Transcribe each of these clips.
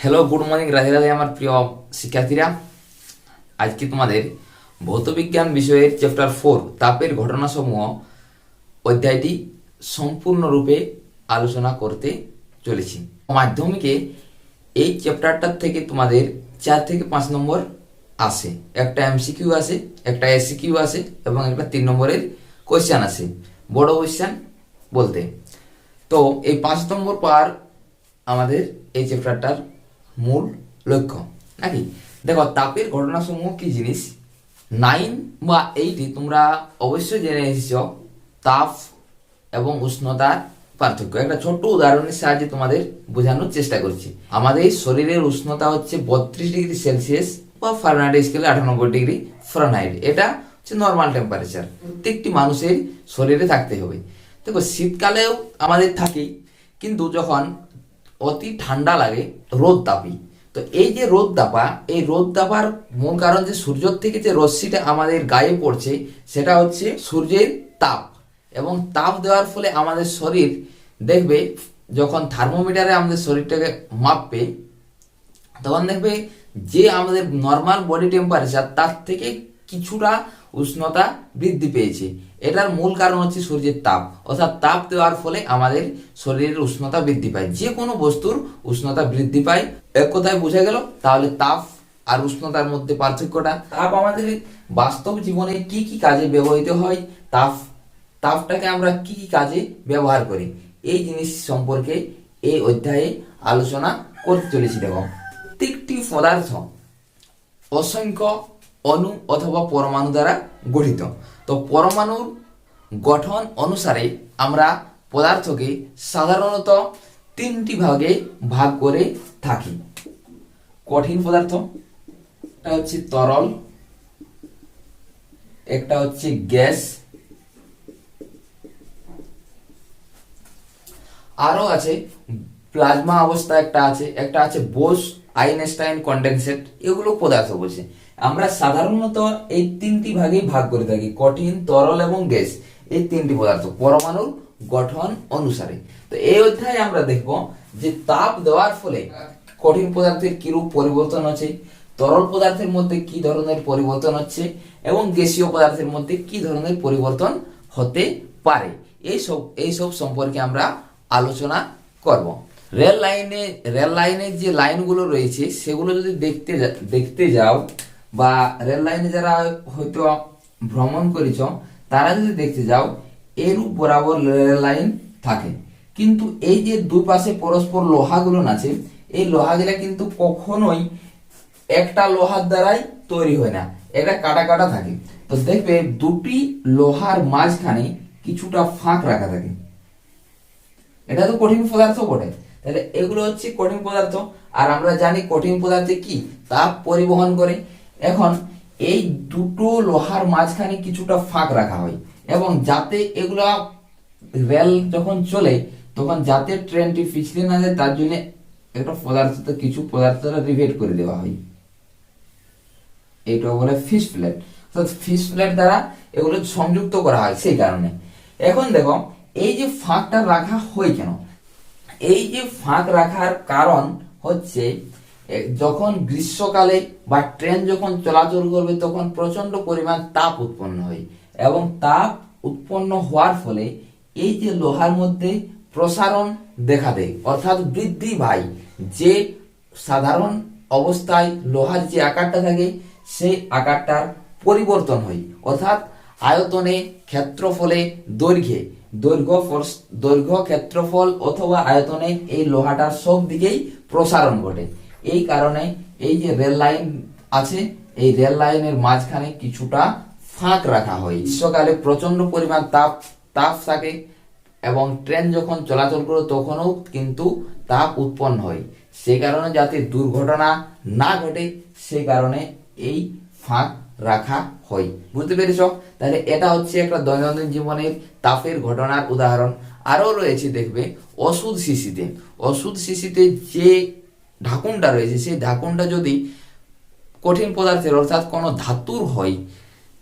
Hello good morning Radhe Radhe আমার প্রিয় শিক্ষার্থীরা। আজকে তোমাদের ভৌতবিজ্ঞান বিষয়ের চ্যাপ্টার ফোর তাপের ঘটনাসমূহ অধ্যায়টি সম্পূর্ণরূপে আলোচনা করতে চলেছি। মাধ্যমিকে এই চ্যাপ্টারটার থেকে তোমাদের চার থেকে পাঁচ নম্বর আসে। একটা এমসিকিউ আসে, একটা এসিকিউ আসে এবং একটা তিন নম্বরের কোয়েশ্চেন আসে। বড় কোয়েশ্চেন বলতে। তো এই পাঁচ নম্বর পার আমাদের এই চ্যাপ্টারটার মূল লক্ষ্য। নাকি? দেখো, তাপের ঘটনাসমূহ কি জিনিস? নাইন বা এইটে তোমরা অবশ্যই জেনে এসেছ, তাপ এবং উষ্ণতার পার্থক্য। একটা ছোট্ট উদাহরণের সাহায্যে তোমাদের বোঝানোর চেষ্টা করছি। আমাদের শরীরের উষ্ণতা হচ্ছে বত্রিশ ডিগ্রি সেলসিয়াস বা ফারেনহাইট স্কেলে আটানব্বই ডিগ্রি ফারেনহাইট। এটা হচ্ছে নর্মাল টেম্পারেচার প্রত্যেকটি মানুষের শরীরে থাকতে হবে। দেখো, শীতকালেও আমাদের থাকেই। কিন্তু যখন অতি ঠান্ডা লাগে রোদ তাপি তো এই যে রোদ দাপা এই রোদ দাপার মূল কারণ যে সূর্য থেকে যে রশ্মিটা আমাদের গায়ে পড়ছে, সেটা হচ্ছে সূর্যের তাপ। এবং তাপ দেওয়ার ফলে আমাদের শরীর, দেখবে যখন থার্মোমিটারে আমাদের শরীরটাকে মাপবে, তখন দেখবে যে আমাদের নর্মাল বডি টেম্পারেচার তার থেকে কিছুটা উষ্ণতা বৃদ্ধি পেয়েছে। এটার মূল কারণ হচ্ছে সূর্যের তাপ। অর্থাৎ তাপ দেওয়ার ফলে আমাদের শরীরের উষ্ণতা বৃদ্ধি পায়। যে কোনো বস্তুর উষ্ণতা বৃদ্ধি পায়। এক কথায় বোঝা গেল, তাহলে তাপ আর উষ্ণতার মধ্যে পার্থক্যটা? তাপ আমাদের বাস্তব জীবনে কি কি কাজে ব্যবহৃত হয়? তাপ, তাপটাকে আমরা কি কি কাজে ব্যবহার করি? এই জিনিস সম্পর্কে এই অধ্যায়ে আলোচনা করতে চলেছি। দেখো প্রত্যেকটি পদার্থ, অসংখ্য অণু অথবা পরমাণু দ্বারা গঠিত। তো পরমাণুর গঠন অনুসারে আমরা পদার্থকে সাধারণত তিনটি ভাগে ভাগ করে থাকি। কঠিন পদার্থ, একটা হচ্ছে তরল, একটা হচ্ছে গ্যাস, আরও আছে প্লাজমা অবস্থা একটা আছে একটা আছে বোস আইনস্টাইন, কন্ডেনসেট, এগুলো পদার্থ বলছে। আমরা সাধারণত এই তিনটি ভাগেই ভাগ করে থাকি, কঠিন, তরল এবং গ্যাস। এই তিনটি পদার্থ, পরমাণুর গঠন অনুসারে। তো এই অধ্যায়ে আমরা দেখব যে তাপ দেওয়ার ফলে কঠিন পদার্থের কিরূপ পরিবর্তন হচ্ছে, তরল পদার্থের মধ্যে কি ধরনের পরিবর্তন হচ্ছে, এবং গ্যাসীয় পদার্থের মধ্যে কি ধরনের পরিবর্তন হতে পারে। এইসব এইসব সম্পর্কে আমরা আলোচনা করব। রেল লাইনে, রেল লাইনের যে লাইনগুলো রয়েছে, সেগুলো যদি দেখতে দেখতে যাও, বা রেল লাইনে যারা হয়তো ভ্রমণ করেছ, তারা যদি দেখতে যাও, এরূপ বরাবর রেল লাইন থাকে। কিন্তু এই যে দুপাশে পরস্পর লোহাগুলো আছে এই লোহাগুলা কিন্তু কখনোই একটা লোহার দ্বারাই তৈরি হয় না, এটা কাটা কাটা থাকে। তো দেখবে দুটি লোহার মাঝখানে কিছুটা ফাঁক রাখা থাকে। এটা তো কঠিন পদার্থ বটে। তাহলে এগুলো হচ্ছে কঠিন পদার্থ। আর আমরা জানি কঠিন পদার্থে কি? তাপ পরিবহন করে। এখন এই দুটো লোহার মাঝখানে কিছুটা ফাঁক রাখা হয়। এবং যাতে এগুলা রেল যখন চলে, তখন যাতে ট্রেনটি পিছলে না যায়, তার জন্য একটা পদার্থতে কিছু পদার্থটা রিভেট করে দেওয়া হয়। এইটা বলে ফিশ প্লেট ফিশ প্লেট দ্বারা এগুলো সংযুক্ত করা হয় সেই কারণে। এখন দেখো, এই যে ফাঁকটা রাখা হয় কেন? এই যে ফাঁক রাখার কারণ হচ্ছে যখন গ্রীষ্মকালে বা ট্রেন যখন চলাচল করবে, তখন প্রচণ্ড পরিমাণ তাপ উৎপন্ন হয় এবং তাপ উৎপন্ন হওয়ার ফলে এই যে লোহার মধ্যে প্রসারণ দেখা দেয়, অর্থাৎ বৃদ্ধি ভাই যে সাধারণ অবস্থায় লোহার যে আকারটা থাকে, সেই আকারটার পরিবর্তন হয়, অর্থাৎ আয়তনে ক্ষেত্রফলে দৈর্ঘ্যে দৈর্ঘ্য দৈর্ঘ্য ক্ষেত্রফল অথবা আয়তনে এই লোহাটার সব দিকেই প্রসারণ ঘটে। এই কারণে এই যে রেল লাইন আছে, এই রেল লাইনের মাঝখানে কিছুটা ফাঁক রাখা হয়। গ্রীষ্মকালে প্রচণ্ড পরিমাণ তাপ তাপ থাকে এবং ট্রেন যখন চলাচল করে তখনও কিন্তু তাপ উৎপন্ন হয়। সে কারণে যাতে দুর্ঘটনা না ঘটে, সে কারণে এই ফাঁক রাখা হয়। বুঝতে পেরেছ? তাহলে এটা হচ্ছে একটা দৈনন্দিন জীবনের তাপের ঘটনার উদাহরণ। আরও রয়েছে দেখবে, ওষুধ শিশিতে। ওষুধ শিশিতে যে ঢাকুনটা রয়েছে, সেই ঢাকুনটা যদি কঠিন পদার্থের অর্থাৎ কোনো ধাতুর হয়,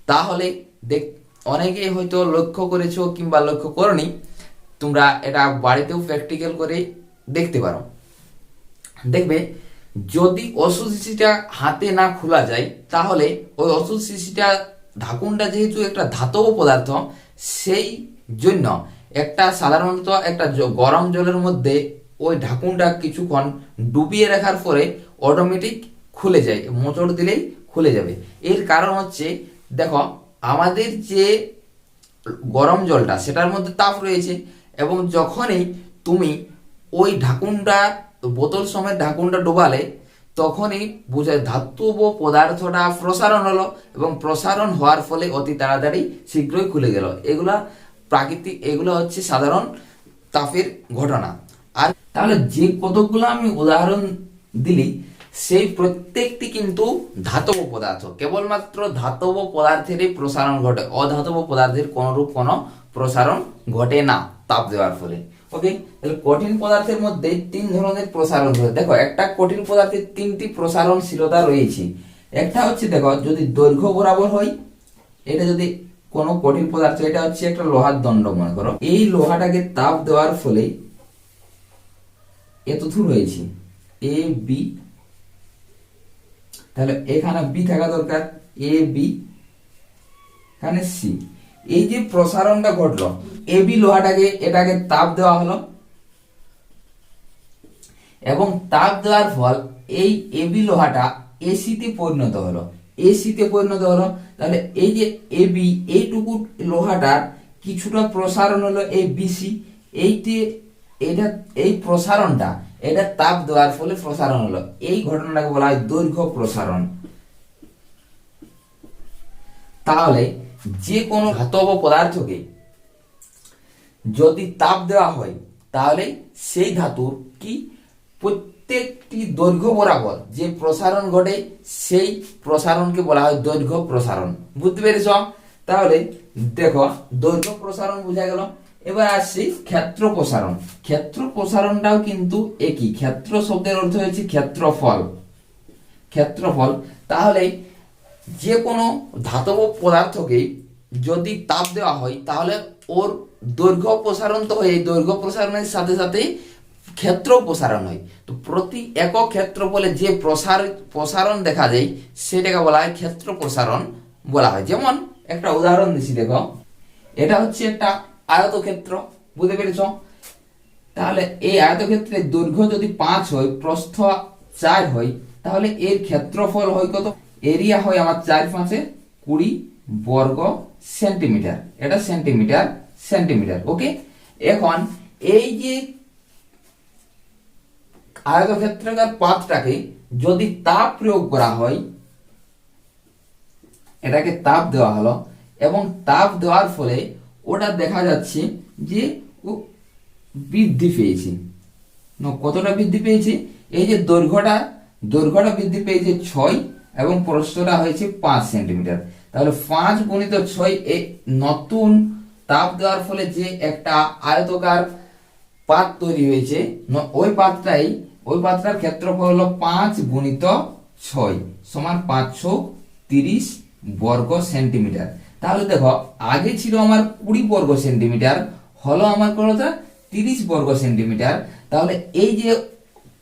তাহলে দেখ, অনেকে হয়তো লক্ষ্য করেছ কিংবা লক্ষ্য করনি, তোমরা এটা বাড়িতেও প্র্যাকটিক্যাল করে দেখতে পারো। দেখবে যদি ওষুধ শিশিটা হাতে না খোলা যায়, তাহলে ওই ওষুধ শিশিটা, ঢাকুনটা যেহেতু একটা ধাতব পদার্থ, সেই জন্য একটা সাধারণত একটা গরম জলের মধ্যে ওই ঢাকুনটা কিছুক্ষণ ডুবিয়ে রাখার পরে অটোমেটিক খুলে যায়, মোচড় দিলেই খুলে যাবে। এর কারণ হচ্ছে, দেখো, আমাদের যে গরম জলটা, সেটার মধ্যে তাপ রয়েছে এবং যখনই তুমি ওই ঢাকুনটা বোতল সময় ঢাকুনটা ডোবালে তখনই বোঝায় ধাতব পদার্থটা প্রসারণ হলো এবং প্রসারণ হওয়ার ফলে অতি তাড়াতাড়ি শীঘ্রই খুলে গেল। এগুলা প্রাকৃতিক, এগুলো হচ্ছে সাধারণ তাপের ঘটনা। আর তাহলে যে কতগুলো আমি উদাহরণ দিলি, সেই প্রত্যেকটি কিন্তু ধাতব পদার্থ। কেবলমাত্র ধাতব পদার্থেরই প্রসারণ ঘটে, অধাতব পদার্থের কোনরূপ কোনো প্রসারণ ঘটে না, তাপ দেওয়ার ফলে। ওকে তাহলে কঠিন পদার্থের মধ্যে তিন ধরনের প্রসারণ ঘটে দেখো, একটা কঠিন পদার্থের তিনটি প্রসারণশীলতা রয়েছে। একটা হচ্ছে, দেখো, যদি দৈর্ঘ্য বরাবর হয়, এটা যদি কোনো কঠিন পদার্থ, এটা হচ্ছে একটা লোহার দণ্ড, মনে করো। এই লোহাটাকে তাপ দেওয়ার ফলে এত দূর হয়েছে এ বি তাহলে এখানে বি থাকা দরকার। এ বি এখানে সি এই যে প্রসারণটা ঘটলো এবি লোহাটাকে, এটাকে তাপ দেওয়া হলো। এবং তাপ দেওয়ার ফল এই এবি লোহাটা এসিতে পরিণত হলো। এসিতে পরিণত হলো, তাহলে এই যে এবি এইটুকু লোহাটার কিছুটা প্রসারণ হলো এই বিসি এইটি এটা, এই প্রসারণটা, এটা তাপ দেওয়ার ফলে প্রসারণ হলো। এই ঘটনাটাকে বলা হয় দৈর্ঘ্য প্রসারণ। তাহলে যে কোনো ধাতব পদার্থকে যদি তাপ দেওয়া হয়, তাহলে সেই ধাতুর কি প্রত্যেকটি দৈর্ঘ্য বরাবর যে প্রসারণ ঘটে, সেই প্রসারণকে বলা হয় দৈর্ঘ্য প্রসারণ। বুঝতে পেরেছ? তাহলে দেখো, দৈর্ঘ্য প্রসারণ বোঝা গেল। এবার আসছি ক্ষেত্র প্রসারণ। ক্ষেত্র প্রসারণটাও কিন্তু একই। ক্ষেত্র শব্দের অর্থ হচ্ছে ক্ষেত্রফল। ক্ষেত্রফল, তাহলে যে কোনো ধাতব পদার্থকে যদি তাপ দেওয়া হয়, তাহলে ওর দৈর্ঘ্য প্রসারণ তো হয়। এই দৈর্ঘ্য প্রসারণের সাথে সাথে ক্ষেত্র প্রসারণ হয়। তো প্রতি একক ক্ষেত্র বলে যে প্রসার, প্রসারণ দেখা যায়, সেটাকে বলা হয় ক্ষেত্র প্রসারণ বলা হয়। যেমন একটা উদাহরণ দিচ্ছি দেখো। এটা হচ্ছে একটা আয়তক্ষেত্র, বুঝতে পেরেছ? তাহলে এই আয়তক্ষেত্রের দৈর্ঘ্য যদি পাঁচ হয়, প্রস্থ চার হয়, তাহলে এর ক্ষেত্রফল হয় কত? এরিয়া হয় আমার চার পাঁচে কুড়ি বর্গ সেন্টিমিটার। এটা সেন্টিমিটার সেন্টিমিটার, ওকে? এখন এই যে আয়তক্ষেত্রাকার পাতটাকে যদি তাপ প্রয়োগ করা হয়, এটাকে তাপ দেওয়া হলো, এবং তাপ দেওয়ার ফলে ওটা দেখা যাচ্ছে যে ও বৃদ্ধি পেয়েছে। কতটা বৃদ্ধি পেয়েছে? এই যে দৈর্ঘ্যটা দৈর্ঘ্যটা বৃদ্ধি পেয়েছে ছয় এবং প্রস্থটা হয়েছে পাঁচ সেন্টিমিটার। তাহলে পাঁচ গুণিত ছয় এই নতুন তাপ দেওয়ার ফলে যে একটা আয়তকার পাত তৈরি হয়েছে ওই পাতটাই, ওই পাতটার ক্ষেত্রফল হলো পাঁচ গুণিত ছয় সমান পাঁচশো তিরিশ বর্গ সেন্টিমিটার। তাহলে দেখো, আগে ছিল আমার কুড়ি বর্গ সেন্টিমিটার, হলো আমার কতটা তিরিশ বর্গ সেন্টিমিটার। তাহলে এই যে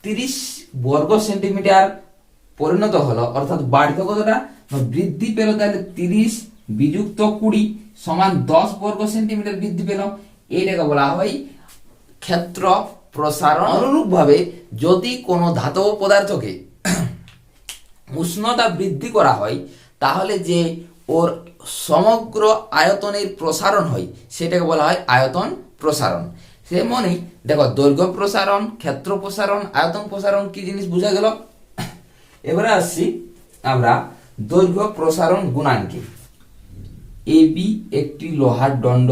তিরিশ বর্গ সেন্টিমিটার পরিণত হলো, অর্থাৎ বাড়িত কতটা? বৃদ্ধি পেল তাহলে তিরিশ, বিযুক্ত কুড়ি সমান দশ বর্গ সেন্টিমিটার বৃদ্ধি পেল। এইটাকে বলা হয় ক্ষেত্র প্রসারণ। অনুরূপ ভাবে যদি কোনো ধাতব পদার্থকে উষ্ণতা বৃদ্ধি করা হয়, তাহলে যে ওর সমগ্র আয়তনের প্রসারণ হয়, সেটাকে বলা হয় আয়তন প্রসারণ। সেমনই দেখো দৈর্ঘ্য প্রসারণ, ক্ষেত্র প্রসারণ, আয়তন প্রসারণ কি জিনিস বোঝা গেল? এবারে আসছি আমরা দৈর্ঘ্য প্রসারণ গুণাঙ্কে। এ, বি একটি লোহার দণ্ড।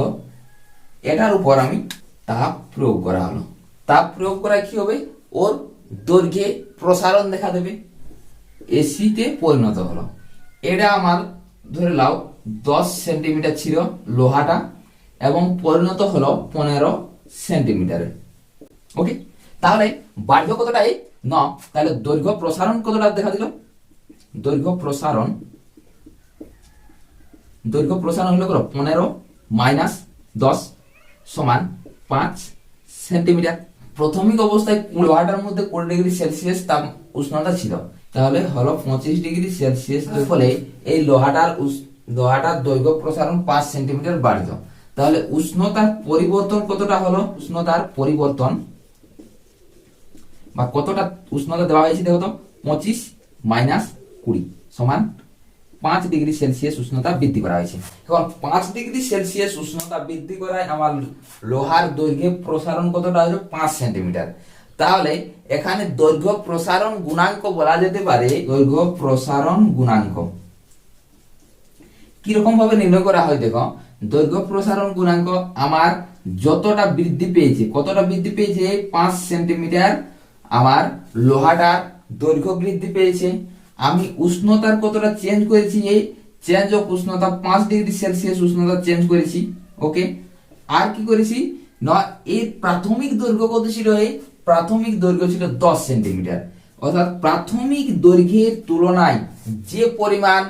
এটার উপর আমি তাপ প্রয়োগ করা হলো। তাপ প্রয়োগ করা কি হবে? ওর দৈর্ঘ্যে প্রসারণ দেখা দেবে। এসিতে পরিণত হলো। এটা আমার ধরে লাও দশ সেন্টিমিটার ছিল লোহাটা এবং পরিণত হলো পনেরো সেন্টিমিটারে। ওকে? তাহলে বার্ধক্য কতটা এই তাহলে দৈর্ঘ্য প্রসারণ কতটা দেখা দিল? দৈর্ঘ্য প্রসারণ দৈর্ঘ্য প্রসারণ হলো পনেরো মাইনাস দশ সমান পাঁচ সেন্টিমিটার। প্রাথমিক অবস্থায় লোহাটার মধ্যে কুড়ি ডিগ্রি সেলসিয়াস তাপ উষ্ণতা ছিল। তাহলে হলো পঁচিশ ডিগ্রি সেলসিয়াস ফলে এই লোহাটার লোহাটার দৈর্ঘ্য প্রসারণ পাঁচ সেন্টিমিটার বাড়িত তাহলে উষ্ণতার পরিবর্তন কতটা হলো? উষ্ণতার পরিবর্তন বা কতটা উষ্ণতা দেওয়া হয়েছে দেখো তো? পঁচিশ মাইনাস কুড়ি সমান পাঁচ ডিগ্রি সেলসিয়াস উষ্ণতা বৃদ্ধি করা হয়েছে। এখন পাঁচ ডিগ্রি সেলসিয়াস উষ্ণতা বৃদ্ধি করায় আমার লোহার দৈর্ঘ্যে প্রসারণ কতটা হলো? পাঁচ সেন্টিমিটার তাহলে এখানে দৈর্ঘ্য প্রসারণ গুণাঙ্ক বলা যেতে পারে, দৈর্ঘ্য প্রসারণ গুণাঙ্ক। কীরকম ভাবে নির্ণয় করা হয় দেখো? দৈর্ঘ্য প্রসারণ গুণাঙ্ক আমার যতটা বৃদ্ধি পেয়েছে, কতটা বৃদ্ধি পেয়েছে? পাঁচ সেন্টিমিটার আমার লোহাটার দৈর্ঘ্য বৃদ্ধি পেয়েছে। আমি উষ্ণতার কতটা চেঞ্জ করেছি এই চেঞ্জ অফ উষ্ণতা পাঁচ ডিগ্রি সেলসিয়াস উষ্ণতা চেঞ্জ করেছি ওকে আর কি করেছি? না, এর প্রাথমিক দৈর্ঘ্য কত ছিল এই? প্রাথমিক দৈর্ঘ্য ছিল দশ সেন্টিমিটার অর্থাৎ প্রাথমিক দৈর্ঘ্যের তুলনায় যে পরিমাণ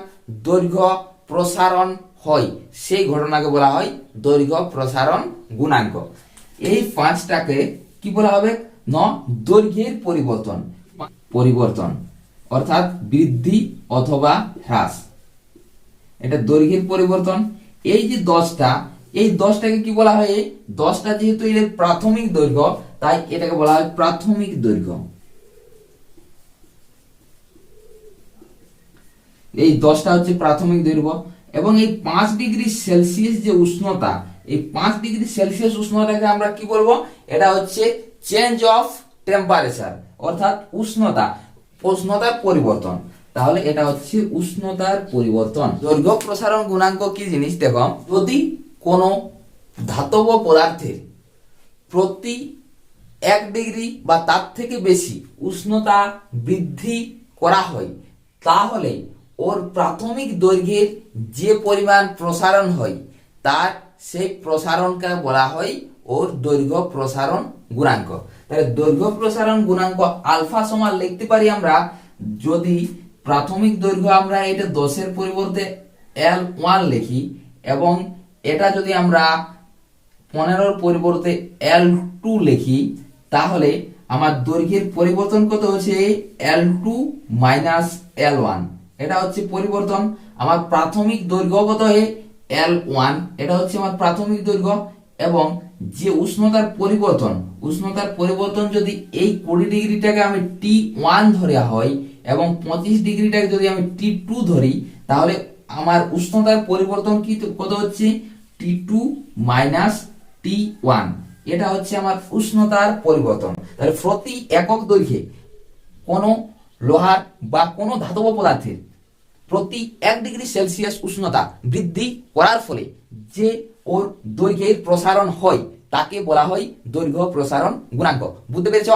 দৈর্ঘ্য প্রসারণ হয়, সেই ঘটনাকে বলা হয় দৈর্ঘ্য প্রসারণ গুণাঙ্ক। এই পাঁচটাকে কি বলা হবে? ন দৈর্ঘ্যের পরিবর্তন। পরিবর্তন, অর্থাৎ বৃদ্ধি অথবা হ্রাস। এটা দৈর্ঘ্যের পরিবর্তন। এই যে দশটা, এই দশটাকে কি বলা হয়? দশটা যেহেতু এর প্রাথমিক দৈর্ঘ্য, তাই এটাকে বলা হয় প্রাথমিক দৈর্ঘ্য। এই দশটা হচ্ছে প্রাথমিক দৈর্ঘ্য এবং এই পাঁচ ডিগ্রি সেলসিয়াস যে উষ্ণতা, এই পাঁচ ডিগ্রি সেলসিয়াস উষ্ণতাকে আমরা কি বলব? এটা হচ্ছে চেঞ্জ অফ টেম্পারেচার অর্থাৎ উষ্ণতা, উষ্ণতার পরিবর্তন। তাহলে এটা হচ্ছে উষ্ণতার পরিবর্তন। দৈর্ঘ্য প্রসারণ গুণাঙ্ক কি জিনিস? দেখো যদি কোনো ধাতব পদার্থের প্রতি এক ডিগ্রি বা তার থেকে বেশি উষ্ণতা বৃদ্ধি করা হয়। তাহলে ওর প্রাথমিক দৈর্ঘ্যের যে পরিমাণ প্রসারণ হয়, তার সেই প্রসারণকে বলা হয় ওর দৈর্ঘ্য প্রসারণ গুণাঙ্ক। তাহলে দৈর্ঘ্য প্রসারণ গুণাঙ্ক আলফা সমান লিখতে পারি আমরা, যদি প্রাথমিক দৈর্ঘ্য আমরা এটা দশের পরিবর্তে এল ওয়ান লিখি, এবং এটা যদি আমরা পনেরোর পরিবর্তে এল টু লিখি, তাহলে আমার দৈর্ঘ্যের পরিবর্তন কত হচ্ছে? L two minus L one এটা হচ্ছে পরিবর্তন। আমার প্রাথমিক দৈর্ঘ্য কত হয়ে? এল ওয়ান এটা হচ্ছে আমার প্রাথমিক দৈর্ঘ্য, এবং যে উষ্ণতার পরিবর্তন উষ্ণতার পরিবর্তন যদি এই কুড়ি ডিগ্রিটাকে আমি টি ওয়ান ধরে হয় এবং পঁচিশ ডিগ্রিটাকে যদি আমি টি টু ধরি, তাহলে আমার উষ্ণতার পরিবর্তন কি কত হচ্ছে? T two minus T one এটা হচ্ছে আমার উষ্ণতার পরিবর্তন। তাহলে প্রতি একক দৈর্ঘ্যে কোনো লোহার বা কোনো ধাতব পদার্থের প্রতি এক ডিগ্রি সেলসিয়াস উষ্ণতা বৃদ্ধি করার ফলে যে ওর দৈর্ঘ্যের প্রসারণ হয়, তাকে বলা হয় দৈর্ঘ্য প্রসারণ গুণাঙ্ক। বুঝতে পেরেছ?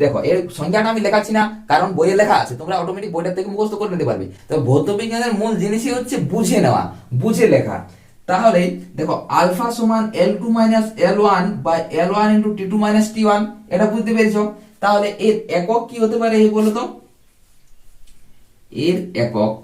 দেখো, এর সংজ্ঞাটা আমি লেখাচ্ছি না, কারণ বইয়ে লেখা আছে, তোমরা অটোমেটিক বইটা থেকে মুখস্থ করে নিতে পারবে। তো ভৌত বিজ্ঞানের মূল জিনিসই হচ্ছে বুঝে নেওয়া, বুঝে লেখা। তাহলে, দেখো, আলফা সমান L two minus L one বা L one into T two minus T one এটা বুঝতে পেরেছ? তাহলে এর একক কি হতে পারে এই বলো তো এর একক,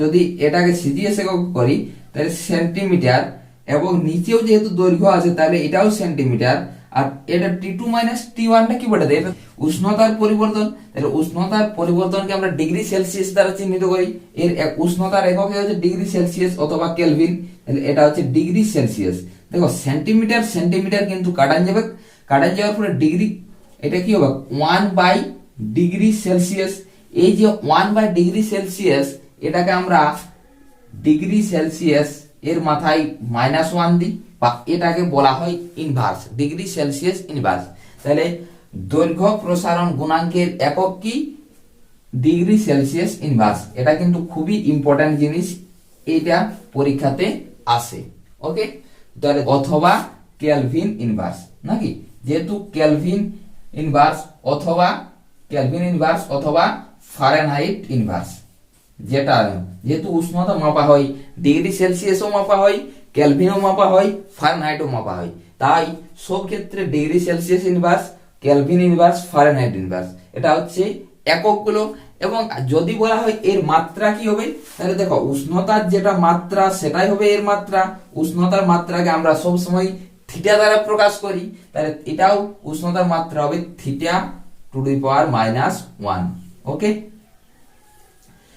যদি এটাকে সিজিএস একক করি, তাহলে সেন্টিমিটার এবং নিচেও যেহেতু দৈর্ঘ্য আছে, তাহলে এটাও সেন্টিমিটার আর এটা টি টু মাইনাস টি ওয়ানটা কি বলে? দেয় উষ্ণতার পরিবর্তন। তাহলে উষ্ণতার পরিবর্তনকে আমরা ডিগ্রি সেলসিয়াস দ্বারা চিহ্নিত করি। এর এক- উষ্ণতার একক হচ্ছে ডিগ্রি সেলসিয়াস অথবা কেলভিন তাহলে এটা হচ্ছে ডিগ্রি সেলসিয়াস দেখো সেন্টিমিটার সেন্টিমিটার কিন্তু কাটান যাবে। কাটান যাওয়ার পরে ডিগ্রি এটা কি হবে? ওয়ান বাই ডিগ্রি সেলসিয়াস এই যে ওয়ান বাই ডিগ্রি সেলসিয়াস এটাকে আমরা ডিগ্রি সেলসিয়াস এর মাথায় মাইনাস ওয়ান দিই, বা এটাকে বলা হয় ইনভার্স ডিগ্রি সেলসিয়াস ইনভার্স তাহলে দৈর্ঘ্য প্রসারণ গুণাঙ্কের একক কি? ডিগ্রি সেলসিয়াস ইনভার্স এটা কিন্তু খুবই ইম্পর্ট্যান্ট জিনিস এটা পরীক্ষাতে আসে। ওকে তাহলে অথবা কেলভিন ইনভার্স নাকি? যেহেতু কেলভিন ইনভার্স অথবা কেলভিন ইনভার্স অথবা ফারেনহাইট ইনভার্স যেটা যেহেতু উষ্ণতা মাপা হয় ডিগ্রি সেলসিয়াসও মাপা হয় ক্যালভিনও মাপা হয়, ফারেনহাইটও মাপা হয়। তাই সব ক্ষেত্রে degree Celsius inverse kelvin inverse Fahrenheit inverse এটা হচ্ছে এককগুলো এবং যদি বলা হয় এর মাত্রা কি হবে, তাহলে দেখো, উষ্ণতার যেটা মাত্রা, সেটাই হবে এর মাত্রা। উষ্ণতার মাত্রাকে আমরা সব সময় থিটা দ্বারা প্রকাশ করি, তাহলে এটাও উষ্ণতার মাত্রা হবে theta to the power minus one okay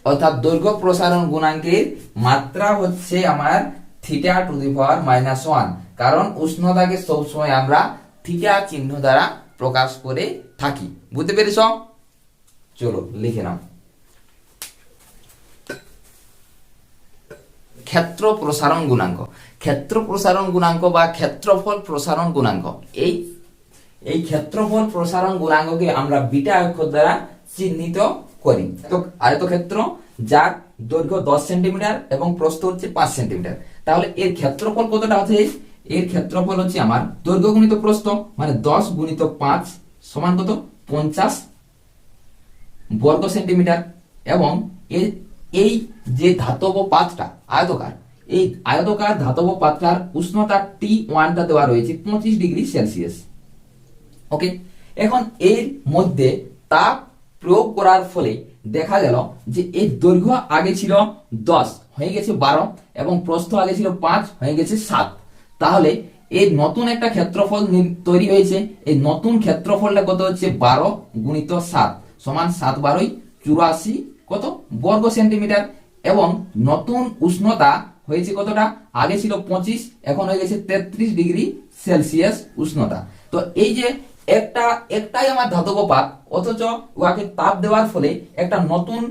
অর্থাৎ দৈর্ঘ্য প্রসারণ গুণাঙ্কের মাত্রা হচ্ছে আমার theta to the power minus one কারণ উষ্ণতাকে সবসময় আমরা থিটা চিহ্ন দ্বারা প্রকাশ করে থাকি। বুঝতে পেরেছ? চলো, লিখে নাও। ক্ষেত্র প্রসারণ গুণাঙ্ক। ক্ষেত্র প্রসারণ গুণাঙ্ক বা ক্ষেত্রফল প্রসারণ গুণাঙ্ক। এই এই ক্ষেত্রফল প্রসারণ গুণাঙ্ককে আমরা বিটা অক্ষর দ্বারা চিহ্নিত করি। তো আয়তক্ষেত্র যার দৈর্ঘ্য দশ সেন্টিমিটার এবং প্রস্থ হচ্ছে পাঁচ সেন্টিমিটার। তাহলে এর ক্ষেত্রফল কতটা আছে? এর ক্ষেত্রফল হচ্ছে আমার দৈর্ঘ্য গুণিত প্রস্থ মানে দশ গুণিত পাঁচ সমান কত? পঞ্চাশ বর্গ সেন্টিমিটার। এবং এই যে ধাতব পাতটা, আয়তকার, এই আয়তকার ধাতব পাতটার উষ্ণতা টি ওয়ানটা দেওয়া রয়েছে পঁচিশ ডিগ্রি সেলসিয়াস। ওকে? এখন এর মধ্যে তাপ প্রয়োগ করার ফলে দেখা গেল যে এর দৈর্ঘ্য আগে ছিল দশ, হয়ে গেছে বারো এবং প্রস্থ আগে ছিল পাঁচ, হয়ে গেছে সাত। তাহলে এই নতুন একটা ক্ষেত্রফল তৈরি হয়েছে। এই নতুন ক্ষেত্রফলটা কত হচ্ছে? বারো গুণিত সাত সমান সাত বারোই চুরাশি কত? বর্গ সেন্টিমিটার। এবং নতুন উষ্ণতা হয়েছে কতটা? আগে ছিল পঁচিশ, এখন হয়ে গেছে তেত্রিশ ডিগ্রি সেলসিয়াস উষ্ণতা। তো এই যে একটা, একটাই আমার ধাতব পাত অথচ উহাকে তাপ দেওয়ার ফলে একটা নতুন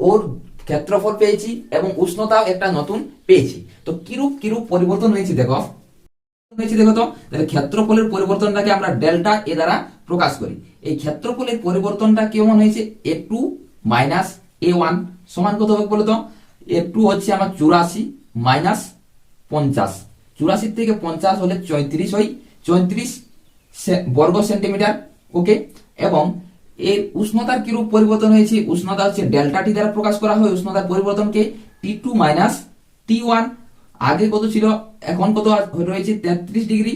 ওর ক্ষেত্রফল পেয়েছি এবং উষ্ণতাও একটা নতুন পেয়েছি। তো কিরূপ কিরূপ পরিবর্তন হয়েছে দেখো? হয়েছে দেখো তো? তাহলে ক্ষেত্রফলের পরিবর্তনটাকে আমরা ডেল্টা এ দ্বারা প্রকাশ করি। এই ক্ষেত্রফলের পরিবর্তনটা কেমন হয়েছে? A two minus A one সমান কত হবে বলো তো? এ টু হচ্ছে আমার চুরাশি মাইনাস পঞ্চাশ। চুরাশি থেকে পঞ্চাশ হলে চৈত্রিশ হয় চৈত্রিশ বর্গ সেন্টিমিটার, ওকে? এবং এর উষ্ণতার কিরূপ পরিবর্তন হয়েছে? উষ্ণতা হচ্ছে ডেল্টা টি দ্বারা প্রকাশ করা হয়। উষ্ণতার পরিবর্তনকে T two minus T one আগে কত ছিল? এখন কত রয়েছে? তেত্রিশ ডিগ্রি।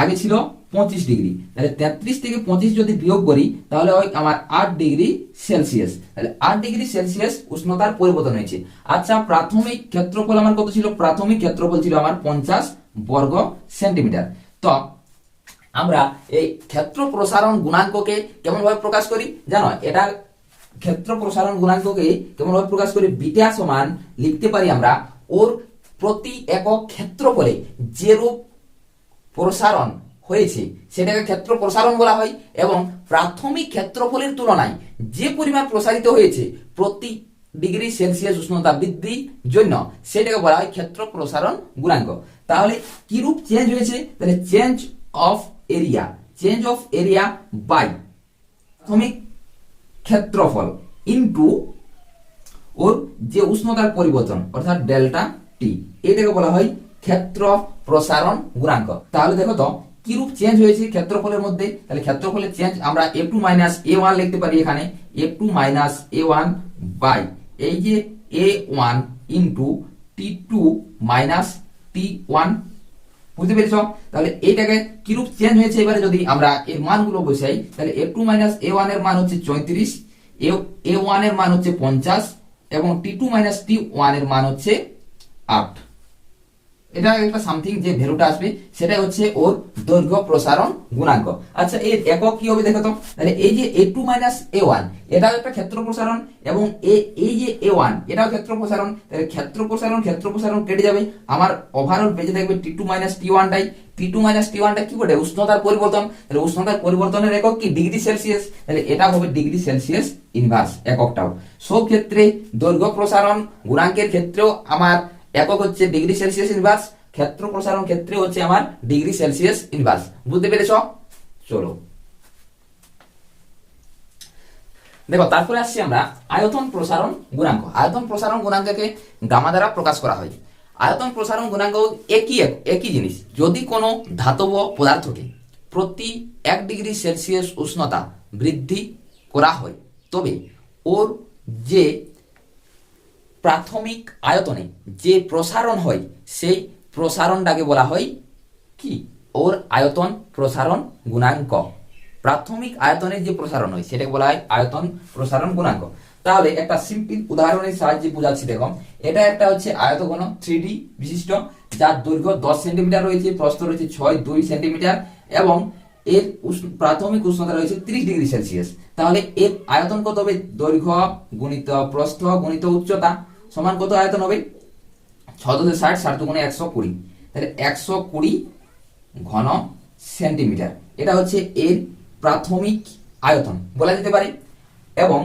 আগে ছিল পঁচিশ ডিগ্রি। তাহলে তেত্রিশ থেকে পঁচিশ যদি বিয়োগ করি, তাহলে হয় আমার আট ডিগ্রি সেলসিয়াস। তাহলে আট ডিগ্রি সেলসিয়াস উষ্ণতার পরিবর্তন হয়েছে। আচ্ছা প্রাথমিক ক্ষেত্রফল আমার কত ছিল? প্রাথমিক ক্ষেত্রফল ছিল আমার পঞ্চাশ বর্গ সেন্টিমিটার। তো আমরা এই ক্ষেত্র প্রসারণ গুণাঙ্ককে কেমন ভাবে প্রকাশ করি? জানো, এটা ক্ষেত্র প্রসারণ গুণাঙ্ককে কেমন ভাবে প্রকাশ করি? বিটা সমান লিখতে পারি আমরা ওর প্রতি একক ক্ষেত্রফলে যে রূপ প্রসারণ হয়েছে, সেটাকে ক্ষেত্র প্রসারণ বলা হয় এবং প্রাথমিক ক্ষেত্রফলের তুলনায় যে পরিমাণ প্রসারিত হয়েছে প্রতি ডিগ্রি সেলসিয়াস উষ্ণতা বৃদ্ধির জন্য সেটাকে বলা হয় ক্ষেত্র প্রসারণ গুণাঙ্ক। তাহলে কি রূপ চেঞ্জ হয়েছে? তাহলে change of area change of area by প্রাথমিক ক্ষেত্রফল ইনটু ওর যে উষ্ণতার পরিবর্তন, অর্থাৎ ডেল্টা টি এটাকে বলা হয় ক্ষেত্র প্রসারণ গুণাঙ্ক। তাহলে দেখো তো, কিরূপ চেঞ্জ হয়েছে ক্ষেত্রফলের মধ্যে? তাহলে ক্ষেত্রফলের চেঞ্জ আমরা A two minus A one লিখতে পারি এখানে। A two minus A one by এই যে A one into T two minus T one বুঝতে পেরেছ? তাহলে এইটাকে কিরূপ চেঞ্জ হয়েছে? এবারে যদি আমরা এর মানগুলো বসাই, তাহলে এ টু মাইনাস এ ওয়ানের মান হচ্ছে চৈত্রিশ এ ওয়ানের মান হচ্ছে পঞ্চাশ, এবং টি টু মাইনাস টি ওয়ানের মান হচ্ছে আট। এটা একটা সামথিং যে ভ্যালুটা আসবে সেটা হচ্ছে ওর দৈর্ঘ্য প্রসারণ গুণাঙ্ক। আচ্ছা এর একক কি হবে দেখো তো? তাহলে এই যে A two minus A one এটাও একটা ক্ষেত্র প্রসারণ এবং এ, এই যে এ ওয়ান এটাও ক্ষেত্র প্রসারণ। তাহলে ক্ষেত্র প্রসারণ ক্ষেত্র প্রসারণ কেটে যাবে। আমার ওভারঅল বেঁচে থাকবে টি টু মাইনাস টি ওয়ানটাই টি টু মাইনাস টি ওয়ানটা কি বলে উষ্ণতার পরিবর্তন। তাহলে উষ্ণতার পরিবর্তনের একক কি? ডিগ্রি সেলসিয়াস তাহলে এটা হবে ডিগ্রি সেলসিয়াস ইনভার্স এককটাও। সব ক্ষেত্রে দৈর্ঘ্য প্রসারণ, গুণাঙ্কের ক্ষেত্রেও আমার একক হচ্ছে ডিগ্রি সেলসিয়াস ইনভার্স ক্ষেত্র প্রসারণ ক্ষেত্রে হচ্ছে আমার ডিগ্রি সেলসিয়াস ইনভার্স বুঝতে পেরেছ? চলো। দেখো, তারপরে আসছি আমরা আয়তন প্রসারণ গুণাঙ্ক। আয়তন প্রসারণ গুণাঙ্ককে গামা দ্বারা প্রকাশ করা হয়। আয়তন প্রসারণ গুণাঙ্ক একই এক- একই জিনিস। যদি কোনো ধাতব পদার্থকে প্রতি এক ডিগ্রি সেলসিয়াস উষ্ণতা বৃদ্ধি করা হয়, তবে ওর যে প্রাথমিক আয়তনে যে প্রসারণ হয়, সেই প্রসারণটাকে বলা হয় কি? ওর আয়তন প্রসারণ গুণাঙ্ক। প্রাথমিক আয়তনের যে প্রসারণ হয়, সেটাকে বলা হয় আয়তন প্রসারণ গুণাঙ্ক। তাহলে একটা সিম্পল উদাহরণের সাহায্যে বোঝাচ্ছি দেখো এটা একটা হচ্ছে আয়তঘন থ্রি ডি বিশিষ্ট, যার দৈর্ঘ্য দশ সেন্টিমিটার রয়েছে, প্রস্থ রয়েছে ছয় দুই সেন্টিমিটার এবং এর উষ্ণ- প্রাথমিক উষ্ণতা রয়েছে ত্রিশ ডিগ্রি সেলসিয়াস। তাহলে এর আয়তন কত হবে? দৈর্ঘ্য গুণিত প্রস্থ গুণিত উচ্চতা। সমান কত আয়তন হবে? ছদশে ষাট ষাট দুগুণে একশো কুড়ি। তাহলে একশো কুড়ি ঘন সেন্টিমিটার। এটা হচ্ছে এর প্রাথমিক আয়তন। বলা যেতে পারে, এবং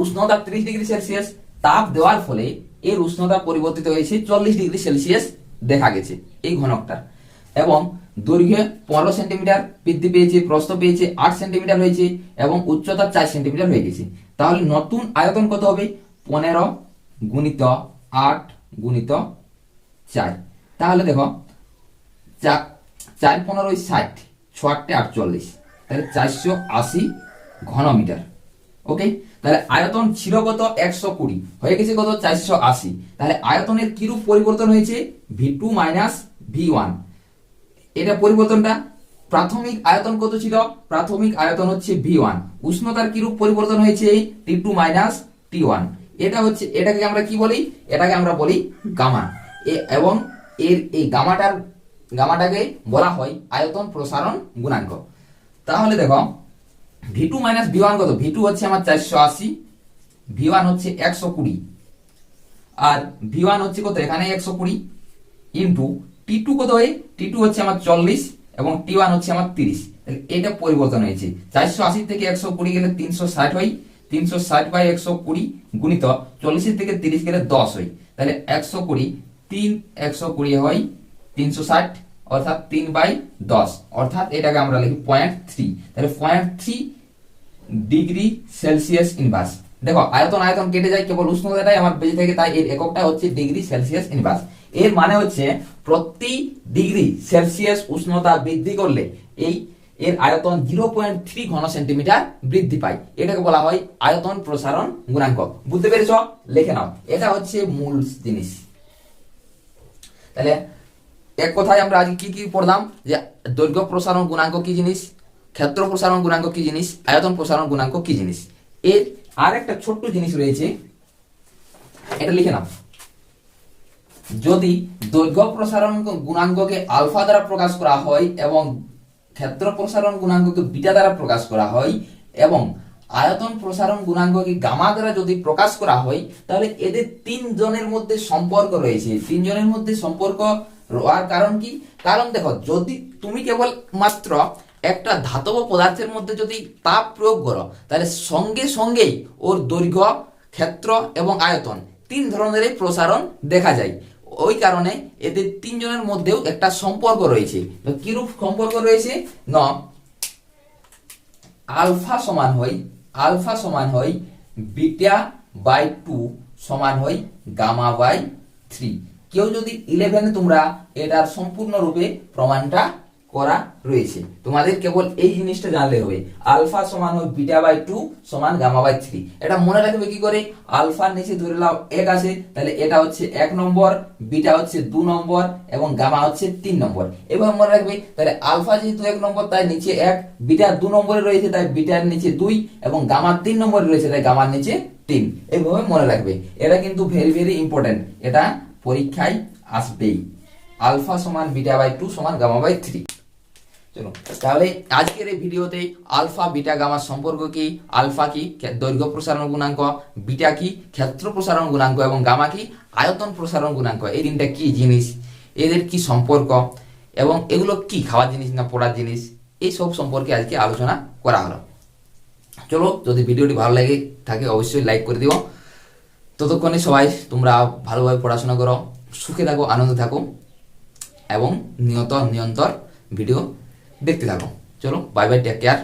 উষ্ণতা ত্রিশ ডিগ্রি সেলসিয়াস, তাপ দেওয়ার ফলে এর উষ্ণতা পরিবর্তিত হয়েছে চল্লিশ ডিগ্রি সেলসিয়াস দেখা গেছে এই ঘনকটার। এবং দৈর্ঘ্যে পনেরো সেন্টিমিটার বৃদ্ধি পেয়েছে, প্রস্থ পেয়েছে, আট সেন্টিমিটার হয়েছে, এবং উচ্চতা চার সেন্টিমিটার হয়ে গেছে। তাহলে নতুন আয়তন কত হবে? পনেরো গুণিত আট গুণিত চার। তাহলে দেখো চা- চার পনেরোই ষাট ছ আটটে আটচল্লিশ। তাহলে চারশো আশি ঘনমিটার। ওকে? তাহলে আয়তন ছিল কত? একশো কুড়ি। হয়ে গেছে কত? চারশো আশি। তাহলে আয়তনের কিরূপ পরিবর্তন হয়েছে? V two minus V one এটা পরিবর্তনটা, প্রাথমিক আয়তন কত ছিল? প্রাথমিক আয়তন হচ্ছে ভি ওয়ান উষ্ণতার কিরূপ পরিবর্তন হয়েছে? T two minus T one এটা হচ্ছে, এটাকে আমরা কি বলি? এটাকে আমরা বলি গামা। এবং এর এই গামাটার, গামাটাকে বলা হয় আয়তন প্রসারণ গুণাঙ্ক। তাহলে দেখো V two minus V one কত? ভি টু হচ্ছে আমার চারশো আশি ভি ওয়ান হচ্ছে একশো কুড়ি, আর ভি ওয়ান হচ্ছে কত? এখানে একশো কুড়ি ইন্টু টি টু কত হয়? টি টু হচ্ছে আমার চল্লিশ এবং টি ওয়ান হচ্ছে আমার তিরিশ। এটা পরিবর্তন হয়েছে। চারশো আশি থেকে একশো কুড়ি গেলে তিনশো ষাট হয়। তিনশো ষাট বাই একশো কুড়ি গুণিত চল্লিশের থেকে তিরিশ গেলে দশ হয়। তাহলে একশো কুড়ি তিন একশো কুড়ি হয় তিনশো ষাট, অর্থাৎ তিন বাই দশ। অর্থাৎ এটাকে আমরা লিখি পয়েন্ট থ্রি তাহলে point three degree Celsius inverse দেখো, আয়তন আয়তন কেটে যায়, কেবল উষ্ণতাটাই আমার বেঁচে থাকে, তাই এর এককটা হচ্ছে ডিগ্রি সেলসিয়াস ইনভার্স এর মানে হচ্ছে প্রতি ডিগ্রি সেলসিয়াস উষ্ণতা বৃদ্ধি করলে এই এর আয়তন জিরো পয়েন্ট থ্রি ঘন সেন্টিমিটার বৃদ্ধি পায়। এটাকে বলা হয় আয়তন প্রসারণ গুণাঙ্ক। বুঝতে পেরেছ? লিখে নাও। এটা হচ্ছে মূল জিনিস। তাহলে এক কথায় আমরা আজকে কি কি পড়লাম? যে দৈর্ঘ্য প্রসারণ গুণাঙ্ক কি জিনিস? ক্ষেত্র প্রসারণ গুণাঙ্ক কি জিনিস? আয়তন প্রসারণ গুণাঙ্ক কি জিনিস? এর আর একটা ছোট্ট জিনিস রয়েছে। এটা লিখে নাও। যদি দৈর্ঘ্য প্রসারণ গুণাঙ্ককে আলফা দ্বারা প্রকাশ করা হয় এবং ক্ষেত্র প্রসারণ গুণাঙ্ককে বিটা দ্বারা প্রকাশ করা হয় এবং আয়তন প্রসারণ গুণাঙ্ককে গামা দ্বারা যদি প্রকাশ করা হয়, তাহলে এদের তিনজনের মধ্যে সম্পর্ক রয়েছে। তিনজনের মধ্যে সম্পর্ক হওয়ার কারণ কি? কারণ দেখো, যদি তুমি কেবল মাত্র একটা ধাতব পদার্থের মধ্যে যদি তাপ প্রয়োগ করো, তাহলে সঙ্গে সঙ্গেই ওর দৈর্ঘ্য, ক্ষেত্র এবং আয়তন তিন ধরনেরই প্রসারণ দেখা যায়। ওই কারণে এদের তিনজনের মধ্যেও একটা সম্পর্ক রয়েছে। কিরূপ সম্পর্ক রয়েছে? ন, আলফা সমান হয়, আলফা সমান হয় বিটা বাই টু সমান হয় গামা বাই থ্রি। কেউ যদি ইলেভেনে তোমরা এটার সম্পূর্ণরূপে প্রমাণটা করা রয়েছে। তোমাদের কেবল এই জিনিসটা জানলে হবে। আলফা সমান হয় বিটা বাই টু সমান গামা বাই থ্রি। এটা মনে রাখবে কি করে? আলফার নিচে ধরে নাও এক আছে, তাহলে এটা হচ্ছে এক নম্বর, বিটা হচ্ছে দু নম্বর, এবং গামা হচ্ছে তিন নম্বর। এভাবে মনে রাখবে, তাহলে আলফা যেহেতু এক নম্বর, তাই নিচে এক, বিটা দু নম্বরে রয়েছে, তাই বিটার নিচে দুই, এবং গামার তিন নম্বরে রয়েছে, তাই গামার নিচে তিন। এইভাবে মনে রাখবে। এটা কিন্তু ভেরি ভেরি ইম্পর্টেন্ট এটা পরীক্ষায় আসবেই। আলফা সমান বিটা বাই টু সমান গামা বাই থ্রি। চলো তাহলে আজকের এই ভিডিওতে আলফা, বিটা, গামার সম্পর্ক কি? আলফা কি দৈর্ঘ্য প্রসারণ গুণাঙ্ক? বিটা কি ক্ষেত্র প্রসারণ গুণাঙ্ক? এবং গামা কি আয়তন প্রসারণ গুণাঙ্ক? এই তিনটা কি জিনিস? এদের কি সম্পর্ক? এবং এগুলো কি খাওয়ার জিনিস না পড়ার জিনিস? এই সব সম্পর্কে আজকে আলোচনা করা হলো। চলো, যদি ভিডিওটি ভালো লাগে থাকে অবশ্যই লাইক করে দিও। ততক্ষণে সবাই তোমরা ভালোভাবে পড়াশোনা করো, সুখে থাকো, আনন্দে থাকো, এবং নিয়ত নিয়ন্তর ভিডিও দেখতে থাকো। চলো বাই বাই টেক কেয়ার